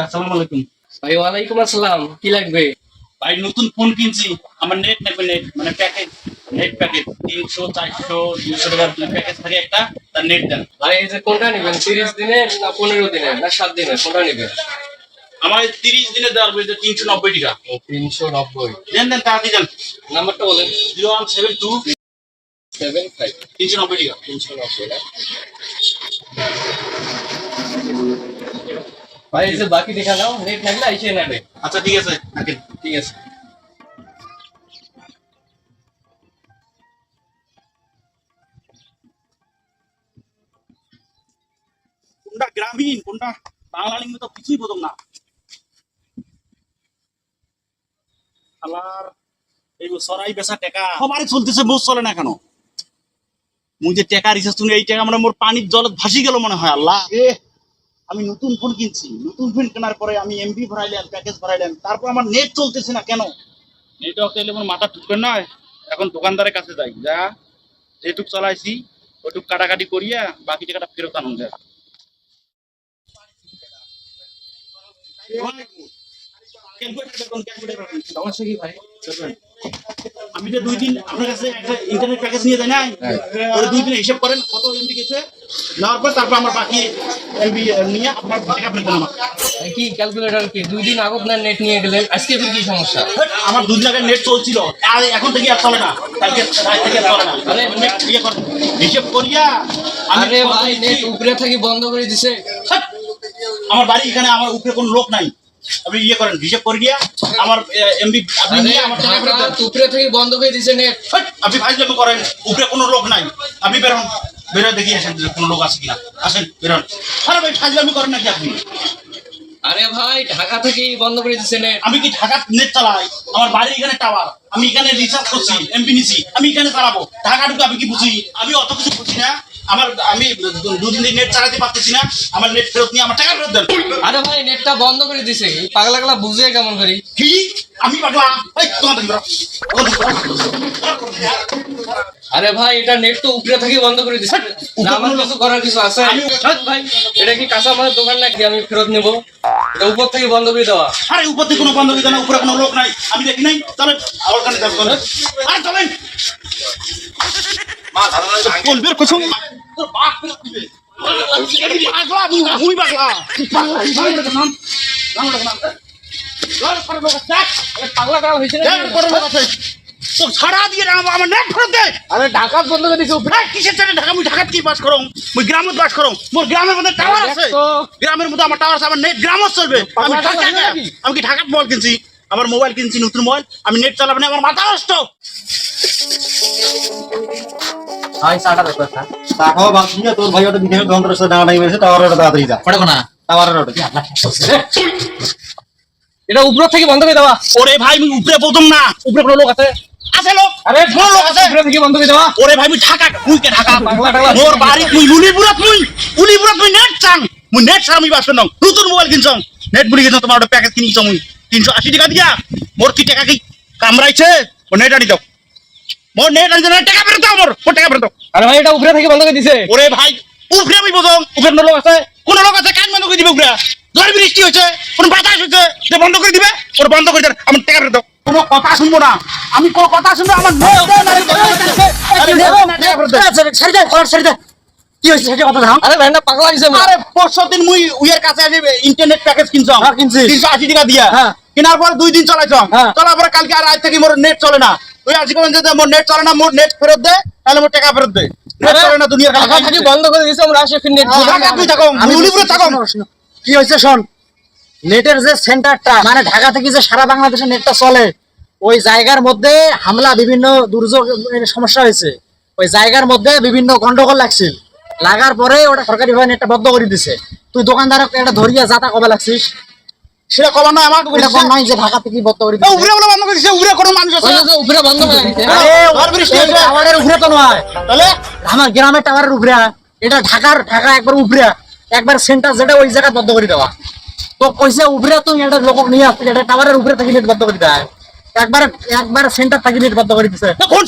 আসসালামু আলাইকুম। ভাই ওয়ালাইকুম আসসালাম। কি লাগবে? ভাই নতুন ফোন কিনছি। আমার নেট নেবে নেট মানে প্যাকেজ নেট প্যাকেজ তিনশো চারশো দুশো টাকার প্যাকেজ থাকে একটা তার নেট দেন। ভাই এই যে কোনটা নেবেন? তিরিশ দিনের না পনেরো দিনের না সাত দিনের কোনটা নেবেন? আমার তিরিশ দিনে দেওয়ার বলছে তিনশো নব্বই টাকা। তিনশো নব্বই। দেন দেন তাড়াতাড়ি দেন। নাম্বারটা বলেন। Zero one seven two seven five. তিনশো নব্বই টাকা। তিনশো নব্বই ভাই এই বাকি দেখা নাও নেট থাকলে আইসে নেবে আচ্ছা ঠিক আছে ঠিক আছে। কোনটা গ্রামীণ কোনটা বাংলা লিঙ্গ তো কিছুই না। আলার এই সরাই বেচা টেকা। সবারই চলতেছে মোট চলে না কেন? মুই যে টেকা রিচার্জ তুমি এই টাকা মানে মোর পানির জলত ভাসি গেল মনে হয় আল্লাহ। আমি নতুন ফোন কিনছি। নতুন ফোন কেনার পরে আমি এমবি ভরাইলাম প্যাকেজ ভরাইলাম তারপর আমার নেট চলতেছে না কেন? নেটওয়ার্ক চাইলে আমার মাথা ঢুকবে না। এখন দোকানদারের কাছে যাই। যা যেটুক চালাইছি ওইটুক কাটাকাটি করিয়া বাকি টাকাটা ফেরত আনুন যায় সমস্যা কি ভাই আমি তো দুই দিন আপনার কাছে একটা ইন্টারনেট প্যাকেজ নিয়ে যাই নাই দুই দিন হিসাব করেন কত এমবি গেছে নেওয়ার পর তারপর আমার বাকি নিয়ে আপনার আমার কি ক্যালকুলেটর কি? দুই দিন আগে আপনার নেট নিয়ে গেলেন আজকে ফির কি সমস্যা? আমার দুই আগে নেট চলছিল আর এখন থেকে আর চলে না। কালকে রাত থেকে আর চলে না। আরে, নেট ইয়ে করেন হিসাব করিয়া আরে ভাই নেট উপরে থাকি বন্ধ করে দিছে। আমার বাড়ি এখানে আমার উপরে কোনো লোক নাই। আপনি ইয়ে করেন হিসাব করে গিয়া আমার এমবি আপনি নিয়ে আমার টাকা উপরে থেকে বন্ধ করে দিছে নেট! আপনি ফাইজলামি করেন উপরে কোনো লোক নাই। আপনি বেরোন। বেরো দেখি আসেন কোনো লোক আছে কিনা। আসেন বেরোন। আরে ভাই ফাইজলামি করেন নাকি আপনি? আরে ভাই ঢাকা থেকেই বন্ধ করে দিছে নেট আমি কি ঢাকা নেট চালাই? আমার বাড়ি এখানে টাওয়ার আমি এখানে রিচার্জ করছি এমপি নিছি। আমি এখানে চালাবো। ঢাকা ঢুকে আমি কি বুঝি? আমি অত কিছু বুঝি না। আমার আমি দুদিন দিন নেট চালাতে পারতেছি না। আমার নেট ফেরত নিয়ে আমার টাকা ফেরত দেন। আরে ভাই নেটটা বন্ধ করে দিছে পাগলা গলা বুঝে কেমন করি? কি? আমি পাগলা। এই তোমার দেখি বেরো। ওখান থেকে বেরো। আরে ভাই এটা নেট তো উপরে থেকে বন্ধ করে দিছে। না, আমার কিছু করার কিছু আছে। ভাই এটা কি কাঁচা মালের দোকান নাকি? আমি ফেরত নেব। এটা উপর থেকে বন্ধ করে দেওয়া। আরে উপর থেকে কোনো বন্ধ করে দেন উপরে কোনো লোক নাই। আমি দেখি নাই। চলেন আমার কাছে যান চলেন। আরে চলেন। কোন বের কসম তোর বাপ ফেরত দিবে। পাগলা আমি পাগলা। পাগলা নাম নাম। তো ছাড়া দিয়ে আমার আমার নেট ফেরত দে। আরে ঢাকা বন্ধ করে দিছে উপরে। কিসের জন্য ঢাকা? মুই ঢাকাত কি বাস করম মুই গ্রামত বাস করম মোর গ্রামের মধ্যে টাওয়ার আছে। গ্রামের মধ্যে আমার টাওয়ার আছে। আমার নেট গ্রামত চলবে। আমি পাগলা ঢাকা আমি কি ঢাকাত মোবাইল কিনছি? আমার মোবাইল কিনছি নতুন মোবাইল আমি নেট চালাবো না আমার মাথা নষ্ট। দেখো তোর ভাই ওটা মেরেছে টাওয়ারের তাড়াতাড়ি যা। পড়ে না টাওয়ারের ওটা এটা উপর থেকে বন্ধ করে দেওয়া। ওরে ভাই আমি উপরে প্রথম না। উপরে কোনো লোক আছে? আছে লোক। আরে কোন লোক আছে। উপরে থেকে বন্ধ করে দেওয়া। ওরে ভাই মুই ঢাকা মুই কে ঢাকা। মোর বাড়ি মুই উলিপুরাত মুই নেট চাং। মুই নেট বাস নতুন মোবাইল নেট বুলি কিনছম তোমার প্যাকেজ কিনিছ মুই। তিনশো আশি টাকা দিয়া। মোর কি টাকা কি কামড়াইছে? ও নেট আনি দাও। মোর নেট আনি দাও টাকা ফেরত দাও মোর। মোর টাকা ফেরত দাও। আরে ভাই এটা উপরে থেকে বন্ধ করে দিছে। ওরে ভাই উপরে আমি বোঝম উপরে কোনো লোক আছে? কোন লোক আছে কাজ বন্ধ করে দিবে উপরে। ঝড় বৃষ্টি হয়েছে কোন বাতাস হয়েছে যে বন্ধ করে দিবে ওর বন্ধ করে দেন আমার টাকা দাও। কোনো কথা শুনব না। আমি কোনো কথা শুনব আমার। কি হয়েছে সেটা কথা দাও আরে ভ্যানটা পাগলা গেছে আরে পরশু দিন মুই উইয়ের কাছে আসি ইন্টারনেট প্যাকেজ কিনছম। হ্যাঁ, কিনছি। তিনশো আশি টাকা দিয়া। হ্যাঁ। কেনার পর দুই দিন চলাইছম। হ্যাঁ। চলার পরে কালকে আর আজ থেকে মোর নেট চলে না। তুই আজকে বলছে যে মোর নেট চলে না মোর নেট ফেরত দে তাহলে মোর টাকা ফেরত দে। নেট চলে না দুনিয়ার ঢাকা বন্ধ করে দিছে আমরা আসে নেট থাকো আমি উলিপুরে থাকো। কি হয়েছে শোন? নেটের যে সেন্টারটা মানে ঢাকা থেকে যে সারা বাংলাদেশে নেটটা চলে ওই জায়গার মধ্যে হামলা বিভিন্ন দুর্যোগ সমস্যা হয়েছে। ওই জায়গার মধ্যে বিভিন্ন গন্ডগোল লাগছিল। লাগার পরে ওটা সরকারি ভাবে নেটটা বন্ধ করে দিছে। তুই দোকানদারক এটা ধরিয়া যাতা কবে লাগছিস? সেটা কবার নয় আমাকে এটা নয় যে ঢাকা থেকে বন্ধ করে দিছে। উপরে বলে বন্ধ করে দিছে উপরে কোনো মানুষ আছে? উপরে বন্ধ করে দিছে। আরে ঝড় বৃষ্টি এই হয়েছে। টাওয়ারের উপরে তো নয়। তাহলে? আমার গ্রামের টাওয়ারের উপরে এটা ঢাকার ঢাকা একবার উপরে একবার সেন্টার যেটা ওই জায়গা বন্ধ করে দেওয়া। তো কইছে উপরে তো এটা লোক নিয়ে আসছে এটা টাওয়ারের উপরে থাকি নেট বন্ধ করে দেয়। একবার একবার সেন্টার থাকি নেট বন্ধ করে দিছে। কোন